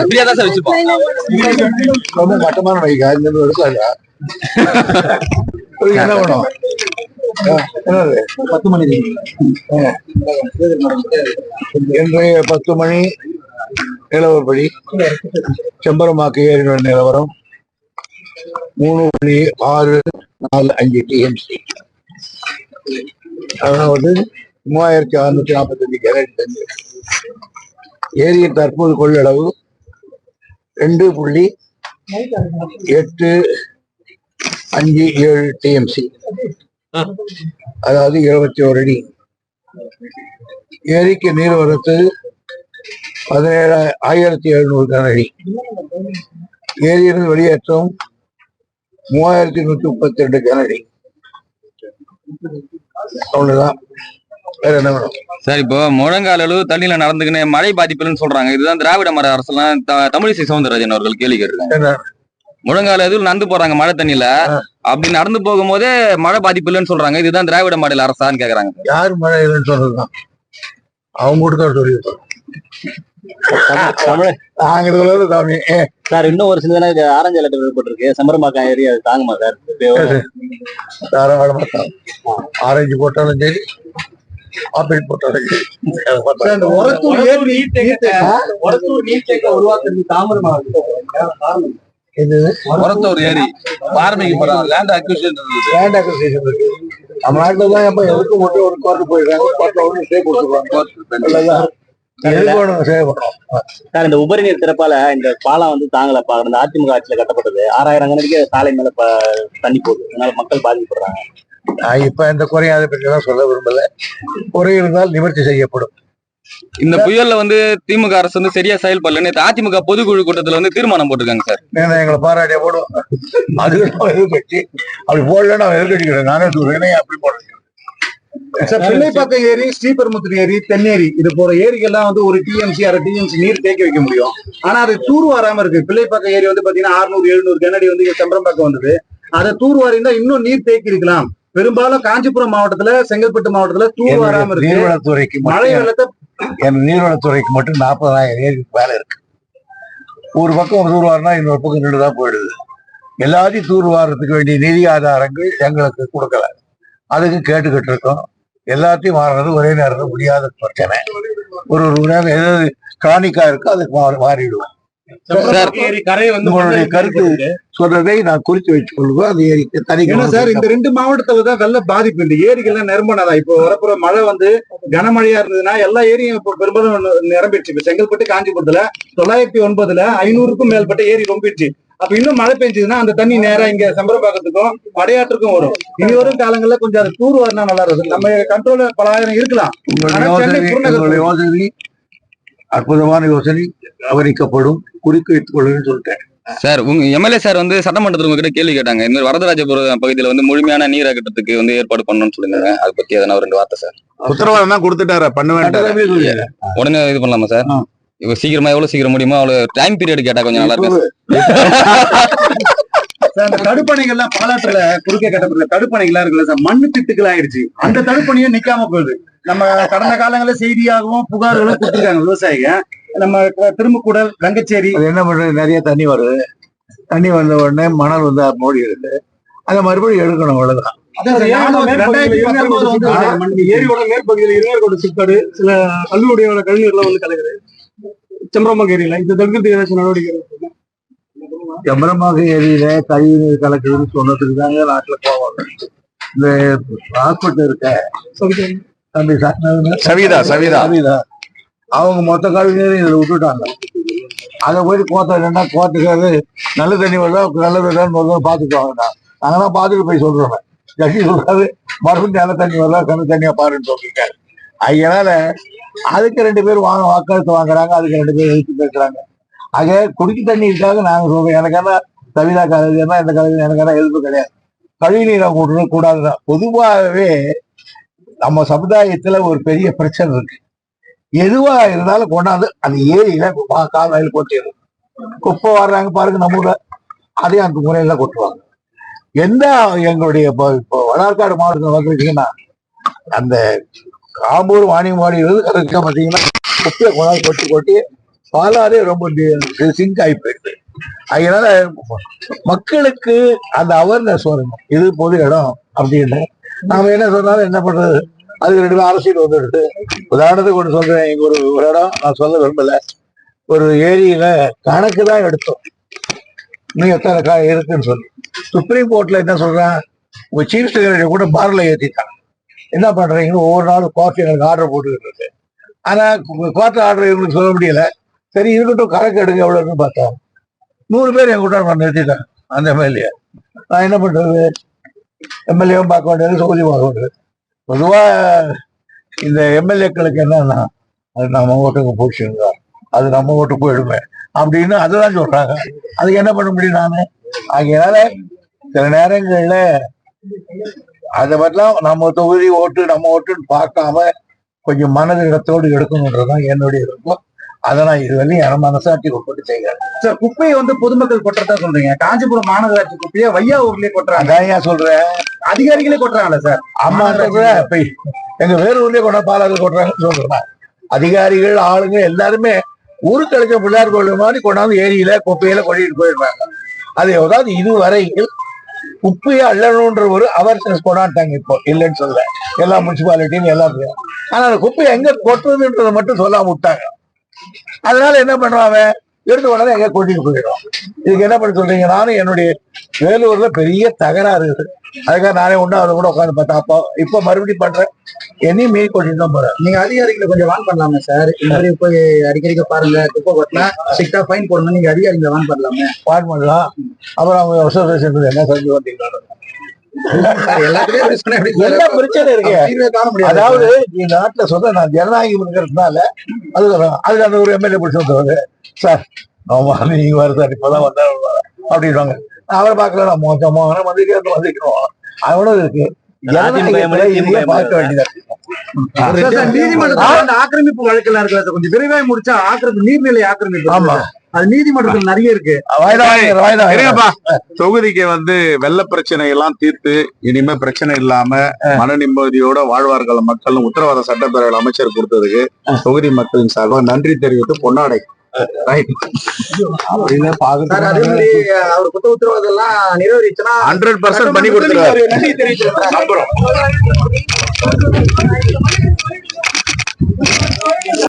ஃப்ரீயா தான் சார் வச்சிருப்போம். ரொம்ப மட்டமான வைக்கா இந்த எடுக்காது என்ன வேணும் பத்து மணி இன்றைய பத்து மணி நிலவரப்படி செம்பரமாக்கு ஏறின நிலவரம் மூணு புள்ளி ஆறு நாலு அஞ்சு டிஎம்சி அதாவது மூவாயிரத்தி அறுநூத்தி நாற்பத்தஞ்சு கேரட் தண்ணி ஏரியின் தற்போது கொள்ளளவு ரெண்டு புள்ளி எட்டு அஞ்சு ஏழு டிஎம்சி அதாவது இருபத்தி ஒரு அடி. ஏரிக்கு நீர்வரத்து பதினேழு ஆயிரத்தி எழுநூறு கனஅடி ஏரியிலிருந்து வெளியேற்றம் மூவாயிரத்தி நூத்தி முப்பத்தி ரெண்டு கனஅடி அவ்வளவுதான். வேற என்ன வேணும்? சார் இப்போ முழங்கால் அளவு தண்ணியில நடந்துக்கின்னு மழை பாதிப்புன்னு சொல்றாங்க. இதுதான் திராவிட மர அரசுலாம் தமிழிசை சவுந்தரராஜன் அவர்கள் கேள்வி கேட்டிருக்காங்க. முழங்கால் எதுவும் நடந்து போறாங்க மழை தண்ணியில. அப்படி நடந்து போகும்போதே மழை பாதிப்பு இல்லைன்னு சொல்றாங்க. இதுதான் திராவிட மாடல் அரசான்னு கேக்குறாங்க. யார் மழை இல்லைன்னு சொன்னதுதான் அவங்க கூட ஏ, சார் இன்னும் ஒரு சில ஆரஞ்சு அலர்ட் விடப்பட்டிருக்கு சம்பரமாக்கம் ஏரியா தாங்குமா சார்? தாராளமா. ஆரஞ்சு போட்டாலும் சரி ஆப்பிள் அந்த ஒரத்தூர் ஏரி farming land acquisition land acquisition இருக்கு. நம்ம நாட்டுல தான் எப்ப எதுக்கு மட்டும் ஒரு கோர்ட்டு போயிருக்காங்க. கோர்ட்ல ஒன்று ஸ்டே கொடுத்துருவாங்க சார் இந்த உபரி நீர் திறப்பால இந்த பாலம் வந்து தாங்கலப்பா. இந்த அதிமுக ஆட்சியில கட்டப்பட்டது. ஆறாயிரம் கணக்கு சாலை மேல தண்ணி போகுது. அதனால மக்கள் பாதிக்கப்படுறாங்க. நான் இப்ப எந்த குறையும் அதை பற்றி தான் சொல்ல விரும்பல. குறை இருந்தால் நிவர்த்தி செய்யப்படும். இந்த புயல்ல வந்து திமுக அரசு வந்து சரியா செயல்படல. நேத்து அதிமுக பொதுக்குழு கூட்டத்துல வந்து தீர்மானம் போட்டிருக்காங்க சார். எங்களை பாராட்டிய போடும் அது எதிர்கட்சி அப்படி போடலன்னு அவன் எதிர்கட்சிக்கிறேன் நானே சொல்றேன். அப்படி போடுறேன் சார் பிள்ளைப்பாக்கம் ஏரி ஸ்ரீபெரும்புத்தூர் ஏரி தென்னேரி இது போற ஏரிகள்லாம் வந்து ஒரு டிஎம்சி அரை டிஎம்சி நீர் தேக்கி வைக்க முடியும். ஆனா அது தூர் வராம இருக்கு. பிள்ளைப்பாக்கம் ஏரி வந்து பாத்தீங்கன்னா 600 எழுநூறு கனடி வந்து செம்பரம்பாக்கம் வந்தது. அதை தூர் வாரிந்தா இன்னும் நீர் தேக்கி இருக்கலாம். பெரும்பாலும் காஞ்சிபுரம் மாவட்டத்துல செங்கல்பட்டு மாவட்டத்துல தூர் வராம இருக்கு. நீர்வளத்துறைக்கு மழை வெள்ளத்தை என் நீர்வளத்துறைக்கு மட்டும் நாற்பதாயிரம் ஏரிக்கு மேல இருக்கு. ஒரு பக்கம் தூர்வாரினா இன்னொரு பக்கம் நின்று தான் போயிடுது. எல்லாத்தையும் தூர்வாரத்துக்கு வேண்டிய நிதி ஆதாரங்கள் எங்களுக்கு கொடுக்கல. அதுக்கு கேட்டுக்கிட்டு இருக்கோம். எல்லாத்தையும் மாறுறது ஒரே நேரத்தில் முடியாத பிரச்சனை. ஒரு ஒரு நேரம் எதாவது காணிக்கா இருக்கோ அதுக்கு மாறி- மாறிடுவோம். உங்களுடைய கருத்து சொல்றதை நான் குறித்து வச்சுக் கொள்வோம் அது ஏரிக்கு தனி ஏன்னா சார் இந்த ரெண்டு மாவட்டத்துல தான் வெள்ள பாதிப்பு. இந்த ஏரிகள்லாம் நிரம்பினதா இப்போ வரப்புற மழை வந்து கனமழையா இருந்ததுன்னா எல்லா ஏரியும் இப்போ பெரும்பாலும் நிரம்பிடுச்சு. இப்போ செங்கல்பட்டு காஞ்சிபுரத்துல தொள்ளாயிரத்தி ஒன்பதுல ஐநூறுக்கும் மேற்பட்ட ஏரி ரொம்பிடுச்சு. அப்ப இன்னும் மழை பெஞ்சதுன்னா அந்த தண்ணி நேரா இங்க செம்பரம்பாக்கத்துக்கும் படையாற்றுக்கும் வரும். இனி வரும் காலங்கள்ல கொஞ்சம் அது தூர் வரனா நல்லா இருக்கும். நம்ம கண்ட்ரோல்ல பல ஆயிரம் இருக்கலாம். அற்புதமான யோசனை கவனிக்கப்படும் குறித்து வைத்துக் கொள்ளுன்னு சொல்லிட்டேன். சார் உங்க எம்எல்ஏ சார் வந்து சட்டமன்றத்தில் உங்ககிட்ட கேள்வி கேட்டாங்க. இந்த மாதிரி வரதராஜபுரம் பகுதியில வந்து முழுமையான நீர் அகற்றத்துக்கு வந்து ஏற்பாடு பண்ணணும்னு சொல்லியிருந்தாங்க. அதை பத்தி எதனா ரெண்டு வார்த்தை சார்? உத்தரவாதம் தான் கொடுத்துட்டாரு. பண்ண வேண்டாம். சொல்லுங்க. உடனே இது பண்ணலாமா சார். இப்போ சீக்கிரமா எவ்வளவு சீக்கிரம் முடியுமோ அவ்வளவு டைம் பீரியட் கேட்டா கொஞ்சம் நல்லா இருக்கும். சார், அந்த தடுப்பணைகள்லாம் பாலாற்றுல குறுக்கே கட்டப்பட்ட தடுப்பணைகள்லாம் இருக்குல்ல சார் மண்ணு திட்டுகள் ஆயிடுச்சு அந்த தடுப்பணையும் நிக்காம போகுது நம்ம கடந்த காலங்கள்ல செய்தியாகவும் புகார்களும் கொடுத்துருக்காங்க விவசாயிங்க. நம்ம க- திருமுக்கூடல் வெங்கச்சேரி அது என்ன பண்றது? நிறைய தண்ணி வருது. தண்ணி வந்த உடனே மணல் வந்து மூடிடுது அதை மறுபடியும் எடுக்கணும் அவ்வளவுதான். ஏரியோட மேற்பகுதியில் சில கல்லூரியோட கழிவுகள்லாம் வந்து கலக்குது செம்பரம்பாக்கம் ஏரியில. இந்த தடுக்கிறதுக்கு ஏதாச்சும் நடவடிக்கை? செம்பரமாக ஏரியில கழிவு நீர் கலக்குதுன்னு சொன்னதுக்கு தாங்க நாட்டுல போவாங்க இந்த ஹாஸ்பிட்டல் இருக்க. தம்பி சவிதா சவிதா. சவிதா. அவங்க மொத்த கழிவு நீரையும் இதுல விட்டுட்டாங்க. அதை போய் கோத்த என்னன்னா கோத்துக்காரு நல்ல தண்ணி வருதா நல்ல தண்ணி வருதா பார்த்துட்டு வாங்கடா நாங்களாம் பார்த்துட்டு போய் சொல்றோம். ஜட்ஜி சொல்றாரு மறுபடியும் நல்ல தண்ணி வருதா கண்ணு தண்ணியா பாருன்னு சொல்லிருக்காரு அதனால அதுக்கு ரெண்டு பேர் வாங்க வாக்கெடுத்து வாங்குறாங்க அதுக்கு ரெண்டு பேர் எழுத்து பேசுறாங்க ஆக குடிக்க தண்ணிக்காக நாங்க சொல்றோம். எனக்கான சவிதா கலவைனா இந்த கலவை எனக்கான எதிர்ப்பு கிடையாது. கழிவு நீரை கூட்டுறது கூடாதுதான். பொதுவாகவே நம்ம சமுதாயத்துல ஒரு பெரிய பிரச்சனை இருக்கு. எதுவா இருந்தாலும் கொண்டாந்து அந்த ஏரியில கால் கால்வாயில கொட்டிடும் குப்பை வர்றாங்க பாருங்க நம்ம அதையும் அந்த முறையில கொட்டுவாங்க. எந்த எங்களுடைய இப்போ இப்போ வடார்காடு மாவட்டத்தில் வந்துருக்கீங்கன்னா அந்த காம்பூர் வாணியம்பாடி இருந்து பார்த்தீங்கன்னா குப்பையை கொண்டாந்து கொட்டி கொட்டி பாலாறே ரொம்ப சிங்க் ஆகி போயிடுது. அதனால மக்களுக்கு அந்த அவேர்னஸ் வரணும். இது பொது இடம் அப்படின்னு நாம என்ன சொன்னாலும் என்ன பண்றது? அதுக்கு ரெண்டு பேரும் அரசியல் வந்துடுது. உதாரணத்துக்கு ஒன்று சொல்றேன். எங்க ஒரு ஒரு இடம் நான் சொல்ல விரும்பல. ஒரு ஏரியில கணக்கு தான் எடுத்தோம். இன்னும் எத்தனை கா இருக்குன்னு சொல்லி. சுப்ரீம் கோர்ட்ல என்ன சொல்றான்? உங்க சீஃப் செக்ரட்டரி கூட பார்ல ஏற்றிட்டான் என்ன பண்றீங்கன்னு ஒவ்வொரு நாளும் கோர்ட் எங்களுக்கு ஆர்டர் போட்டுக்கிட்டு இருக்கு. ஆனா கோர்ட் ஆர்டர் இவங்களுக்கு சொல்ல முடியல. சரி இருக்கட்டும் கணக்கு எடுங்க எவ்வளவுன்னு பார்த்தா நூறு பேர் என் கூட நான் நிறுத்திட்டேன் அந்த எம்எல்ஏ நான் என்ன பண்றது? எம்எல்ஏவும் பார்க்க வேண்டியது தொகுதி பார்க்க வேண்டியது பொதுவா இந்த எம்எல்ஏக்களுக்கு என்னன்னா அது நம்ம ஓட்டுக்கு போச்சுங்க. அது நம்ம ஓட்டு போயிடுமே. அப்படின்னு அதுதான் சொல்றாங்க. அதுக்கு என்ன பண்ண முடியும் நானு? ஆகையினால சில நேரங்கள்ல அதை மாதிரிலாம் நம்ம தொகுதி ஓட்டு நம்ம ஓட்டுன்னு பார்க்காம கொஞ்சம் மனதிடத்தோடு எடுக்கணுன்றதுதான் என்னுடைய விருப்பம். அதை நான் இதுவரையும் என் மனசாட்சி உட்பட்டு செய்கிறேன் சார் குப்பையை வந்து பொதுமக்கள் கொட்டுறதா சொல்றீங்க. காஞ்சிபுரம் மாநகராட்சி குப்பையை வையா ஊர்லயே கொட்டுறாங்க ஏன் சொல்றேன்? அதிகாரிகளே கொட்டுறாங்கல்ல சார் அம்மா இப்ப எங்க வேறு ஊர்லயே கொண்டா பாலாறு கொட்டுறாங்கன்னு சொல்றேன். அதிகாரிகள் ஆளுங்க எல்லாருமே ஊருக்கு அழைச்ச பிள்ளையார் கோயில் மாதிரி கொண்டாந்து ஏரியில குப்பையில கொட்டிட்டு போயிடுறாங்க அது அதாவது இதுவரையில் குப்பையை அள்ளணுன்ற ஒரு அவர்னஸ் கொண்டாட்டாங்க இப்போ. இல்லைன்னு சொல்ல எல்லா முனிசிபாலிட்டியும் எல்லாம் ஆனா அந்த குப்பையை எங்க கொட்டுறதுன்றதை மட்டும் சொல்லாம விட்டாங்க. அதனால என்ன பண்றான் அவன்? எடுத்து உடனே எங்க கூட்டிட்டு போயிடும் இதுக்கு என்ன பண்ண சொல்றீங்க? நானும் என்னுடைய வேலூர்ல பெரிய தகராறு இருக்குது அதுக்காக நானே ஒன்றும் அதை கூட உட்காந்து பார்த்தேன். அப்போ இப்போ மறுபடியும் பண்றேன். என்னையும் மீறி கொட்டிட்டு தான் போறேன். நீங்க அதிகாரிகளை கொஞ்சம் வான் பண்ணலாமே சார் இந்த மாதிரி போய் அடிக்கடிக்க பாருங்க. குப்பை கொட்டினா ஸ்ட்ரிக்டா ஃபைன் போடணும் நீங்க அதிகாரிகளை வான் பண்ணலாமே. வான் பண்ணலாம். அப்புறம் அவங்க அசோசியேஷன் என்ன செஞ்சு வந்தீங்கன்னா என்ன பிரச்சனை இருக்கு. அதாவது நாட்டுல சொல்ற நான் அது அந்த ஒரு எம்எல்ஏ பிடிச்சி வந்தவர் சார் ஆமா நீங்க வர சார் இப்பதான் வந்தா அப்படின்வாங்க அவரை பார்க்கல நான் மோசமா வந்துட்டு வந்துக்கிறோம் அவனும் இருக்கு. அந்த ஆக்கிரமிப்பு வழக்கெல்லாம் இருக்குல்ல சார் கொஞ்சம் விரைவாய் முடிச்சா ஆக்கிரமிப்பு நீர்நிலை ஆக்கிரமிப்பு ஆமா. அது நீதிமன்றத்தில் நிறைய இருக்கு. தொகுதிக்கு வந்து வெள்ள பிரச்சனை எல்லாம் தீர்த்து இனிமே பிரச்சனை இல்லாம மன நிம்மதியோட வாழ்வார்கள் மக்கள் உத்தரவாத சட்டப்பேரவை அமைச்சர் கொடுத்ததுக்கு தொகுதி மக்களின் சார்பாக நன்றி தெரிவித்து பொன்னாடை. ஹண்ட்ரட் பர்சன்ட் பண்ணி கொடுத்துருவாரு. நம்புறோம்.